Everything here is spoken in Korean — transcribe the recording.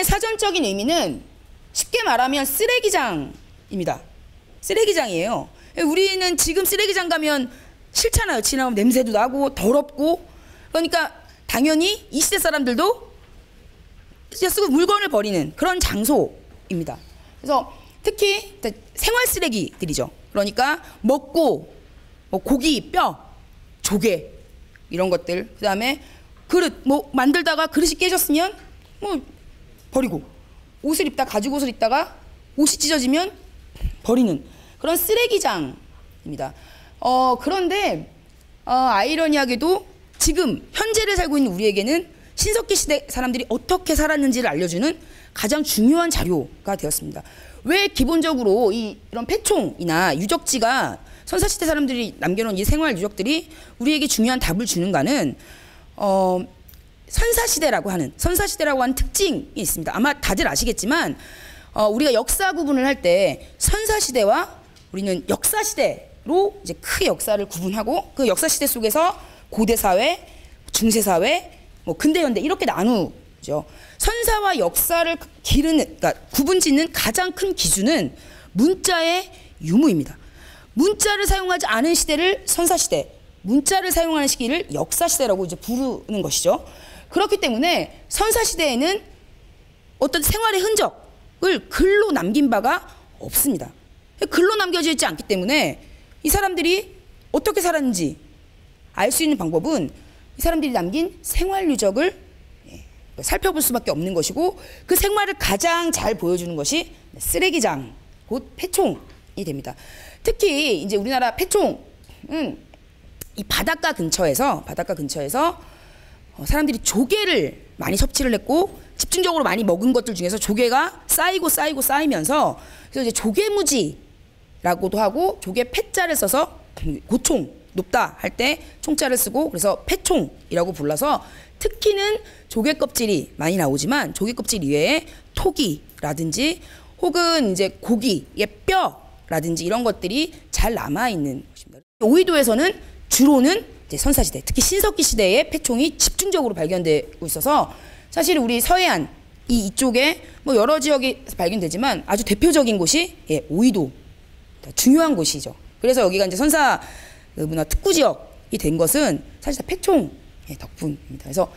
폐총의 사전적인 의미는 쉽게 말하면 쓰레기장입니다. 쓰레기장이에요. 우리는 지금 쓰레기장 가면 싫잖아요. 지나면 냄새도 나고 더럽고 그러니까 당연히 이 시대 사람들도 쓰고 물건을 버리는 그런 장소입니다. 그래서 특히 생활 쓰레기들이죠. 그러니까 먹고 뭐 고기, 뼈, 조개 이런 것들. 그다음에 그릇 뭐 만들다가 그릇이 깨졌으면 뭐 버리고 옷을 입다 가죽 옷을 입다가 옷이 찢어지면 버리는 그런 쓰레기장입니다. 어 그런데 어, 아이러니하게도 지금 현재를 살고 있는 우리에게는 신석기 시대 사람들이 어떻게 살았는지를 알려주는 가장 중요한 자료가 되었습니다. 왜 기본적으로 이, 이런 폐총이나 유적지가 선사시대 사람들이 남겨놓은 이 생활 유적들이 우리에게 중요한 답을 주는가는 어, 선사시대라고 하는 선사시대라고 하는 특징이 있습니다. 아마 다들 아시겠지만 어, 우리가 역사 구분을 할 때 선사시대와 우리는 역사시대로 이제 크게 역사를 구분하고 그 역사시대 속에서 고대사회, 중세사회, 뭐 근대현대 이렇게 나누죠. 선사와 역사를 기르는, 그러니까 구분 짓는 가장 큰 기준은 문자의 유무입니다. 문자를 사용하지 않은 시대를 선사시대, 문자를 사용하는 시기를 역사시대라고 이제 부르는 것이죠. 그렇기 때문에 선사시대에는 어떤 생활의 흔적을 글로 남긴 바가 없습니다. 글로 남겨져 있지 않기 때문에 이 사람들이 어떻게 살았는지 알 수 있는 방법은 이 사람들이 남긴 생활 유적을 예, 살펴볼 수밖에 없는 것이고 그 생활을 가장 잘 보여주는 것이 쓰레기장, 곧 폐총이 됩니다. 특히 이제 우리나라 폐총은 이 바닷가 근처에서 바닷가 근처에서 어, 사람들이 조개를 많이 섭취를 했고 집중적으로 많이 먹은 것들 중에서 조개가 쌓이고 쌓이고 쌓이면서 그래서 이제 조개무지라고도 하고 조개 폐자를 써서 고총 높다 할 때 총자를 쓰고 그래서 폐총이라고 불러서 특히는 조개 껍질이 많이 나오지만 조개 껍질 이외에 토기라든지 혹은 이제 고기의 뼈라든지 이런 것들이 잘 남아 있는 것입니다. 오이도에서는 주로는 선사시대, 특히 신석기 시대에 폐총이 집중적으로 발견되고 있어서 사실 우리 서해안 이 이쪽에 뭐 여러 지역이 발견되지만 아주 대표적인 곳이 예, 오이도 중요한 곳이죠. 그래서 여기가 이제 선사 문화 특구 지역이 된 것은 사실 다 폐총 덕분입니다. 그래서